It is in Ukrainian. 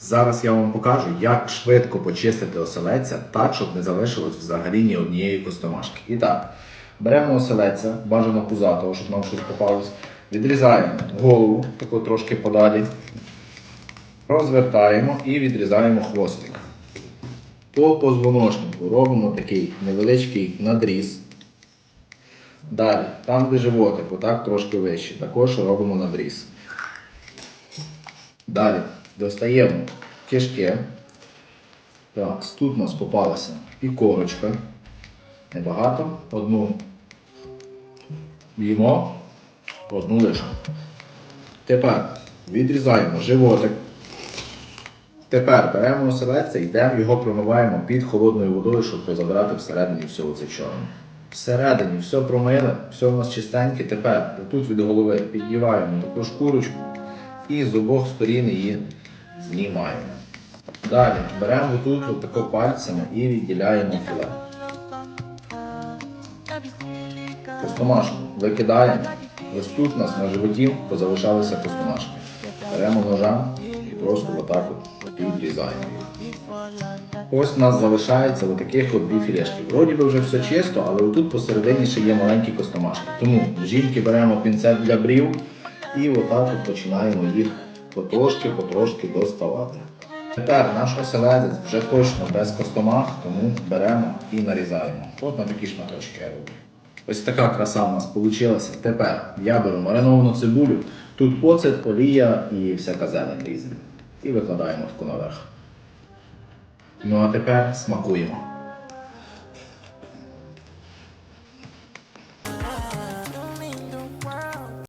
Зараз я вам покажу, як швидко почистити оселедця так, щоб не залишилось взагалі ні однієї костомашки. І так, беремо оселедця, бажано пузатого, щоб нам щось попалось. Відрізаємо голову, таку трошки подалі. Розвертаємо і відрізаємо хвостик. По позвоночнику робимо такий невеличкий надріз. Далі, там, де животик, отак трошки вище, також робимо надріз. Далі достаємо кишки. Так, тут у нас попалася пікорочка. Небагато. Одну їмо, одну лишимо. Тепер відрізаємо животик. Тепер беремо оселедця, йдемо його промиваємо під холодною водою, щоб позабирати всередині все оце чорне. Всередині все промили, все у нас чистеньке. Тепер тут від голови піддіваємо таку шкурочку і з обох сторін її знімаємо. Далі беремо тут отако пальцями і відділяємо філе. Костомашку викидаємо. Ось тут у нас на животі позалишалися костомашки. Беремо ножа і просто отак от відрізаємо. Ось у нас залишається отаких от дві філешки. Вроді би вже все чисто, але отут посередині ще є маленькі костомашки. Тому жінки беремо пінцет для брів і отак от починаємо їх потрошки, потрошки доставати. Тепер наш оселедець вже точно без костомах, тому беремо і нарізаємо. От на такі шматочки я роблю. Ось така краса у нас вийшла. Тепер я беру мариновану цибулю, тут оцет, олія і всяка зелень різна. І викладаємо таку наверх. Ну а тепер смакуємо.